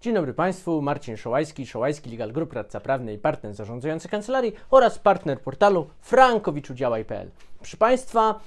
Dzień dobry Państwu, Marcin Szołajski, Szołajski Legal Group, radca prawny i partner zarządzający kancelarii oraz partner portalu frankowiczudziałaj.pl. Proszę Państwa,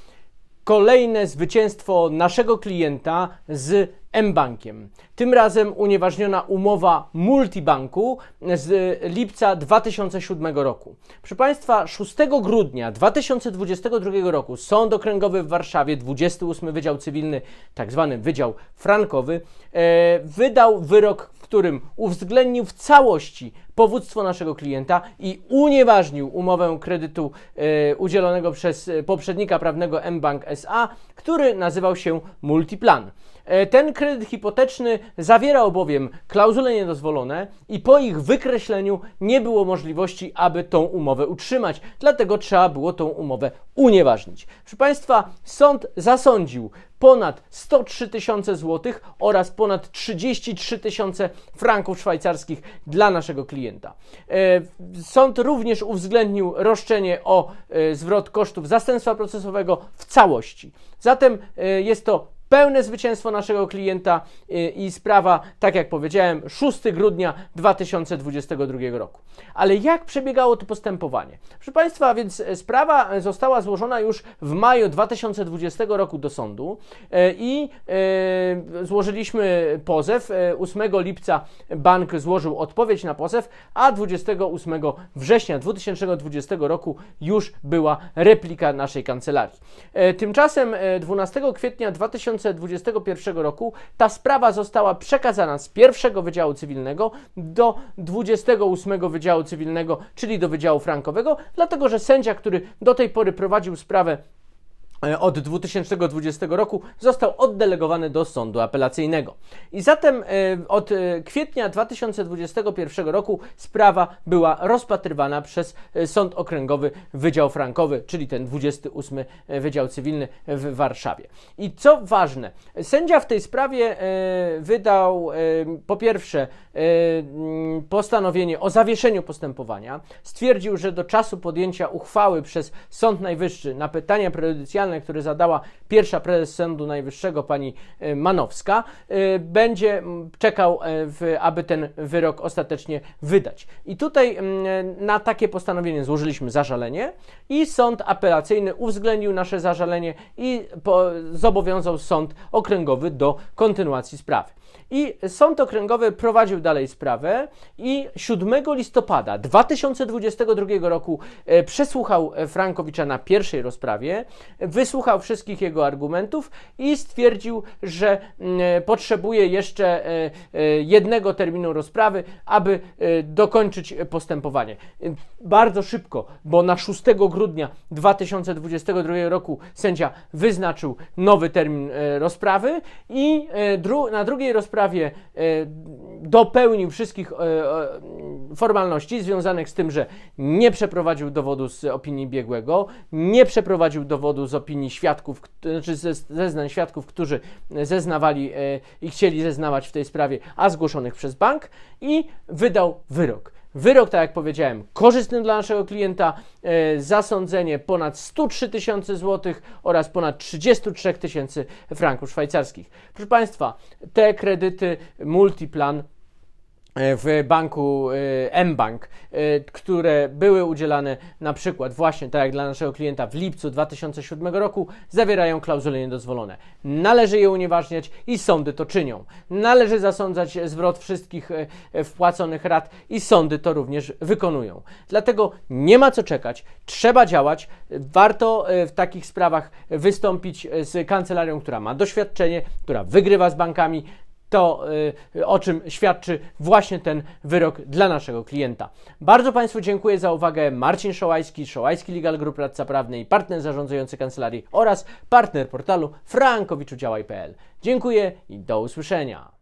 kolejne zwycięstwo naszego klienta z mBankiem. Tym razem unieważniona umowa multibanku z lipca 2007 roku. Proszę Państwa, 6 grudnia 2022 roku Sąd Okręgowy w Warszawie, 28 Wydział Cywilny, tak zwany Wydział Frankowy, e, wydał wyrok, w którym uwzględnił w całości powództwo naszego klienta i unieważnił umowę kredytu e, udzielonego przez poprzednika prawnego mBank SA, który nazywał się Multiplan. E, Ten kredyt hipoteczny zawierał bowiem klauzule niedozwolone i po ich wykreśleniu nie było możliwości, aby tą umowę utrzymać. Dlatego trzeba było tą umowę unieważnić. Proszę Państwa, sąd zasądził ponad 103 tysiące złotych oraz ponad 33 tysiące franków szwajcarskich dla naszego klienta. E, Sąd również uwzględnił roszczenie o e, zwrot kosztów zastępstwa procesowego w całości. Zatem e, jest to pełne zwycięstwo naszego klienta y, i sprawa, tak jak powiedziałem, 6 grudnia 2022 roku. Ale jak przebiegało to postępowanie? Proszę Państwa, więc e, sprawa została złożona już w maju 2020 roku do sądu e, i e, złożyliśmy pozew. E, 8 lipca bank złożył odpowiedź na pozew, a 28 września 2020 roku już była replika naszej kancelarii. Tymczasem e, 12 kwietnia 2021 roku ta sprawa została przekazana z pierwszego Wydziału Cywilnego do 28 Wydziału Cywilnego, czyli do Wydziału Frankowego, dlatego że sędzia, który do tej pory prowadził sprawę od 2020 roku został oddelegowany do sądu apelacyjnego. I zatem e, od e, kwietnia 2021 roku sprawa była rozpatrywana przez e, Sąd Okręgowy Wydział Frankowy, czyli ten 28 Wydział Cywilny w Warszawie. I co ważne, sędzia w tej sprawie e, wydał e, po pierwsze e, postanowienie o zawieszeniu postępowania, stwierdził, że do czasu podjęcia uchwały przez Sąd Najwyższy na pytania prejudycjalne, które zadała pierwsza prezes Sądu Najwyższego pani e, Manowska, e, będzie czekał, e, w, aby ten wyrok ostatecznie wydać. I tutaj na takie postanowienie złożyliśmy zażalenie i sąd apelacyjny uwzględnił nasze zażalenie i po, zobowiązał sąd okręgowy do kontynuacji sprawy. I sąd okręgowy prowadził dalej sprawę i 7 listopada 2022 roku przesłuchał Frankowicza na pierwszej rozprawie, wysłuchał wszystkich jego argumentów i stwierdził, że mm, e, potrzebuje jeszcze e, e, jednego terminu rozprawy, aby dokończyć postępowanie. Bardzo szybko, bo na 6 grudnia 2022 roku sędzia wyznaczył nowy termin rozprawy i na drugiej rozprawie dopełnił wszystkich formalności związanych z tym, że nie przeprowadził dowodu z opinii biegłego, nie przeprowadził dowodu z opinii świadków, znaczy ze zeznań świadków, którzy zeznawali e, i chcieli zeznawać w tej sprawie, a zgłoszonych przez bank i wydał wyrok. Wyrok, tak jak powiedziałem, korzystny dla naszego klienta, e, zasądzenie ponad 103 tysiące złotych oraz ponad 33 tysięcy franków szwajcarskich. Proszę Państwa, te kredyty Multiplan w banku e, mBank, e, które były udzielane na przykład właśnie tak jak dla naszego klienta w lipcu 2007 roku, zawierają klauzule niedozwolone. Należy je unieważniać i sądy to czynią. Należy zasądzać zwrot wszystkich e, e, wpłaconych rat i sądy to również wykonują. Dlatego nie ma co czekać, trzeba działać. Warto e, w takich sprawach wystąpić e, z kancelarią, która ma doświadczenie, która wygrywa z bankami, to, y, o czym świadczy właśnie ten wyrok dla naszego klienta. Bardzo Państwu dziękuję za uwagę. Marcin Szołajski, Szołajski Legal Group, radca i partner zarządzający kancelarii oraz partner portalu frankowiczudziałaj.pl. Dziękuję i do usłyszenia.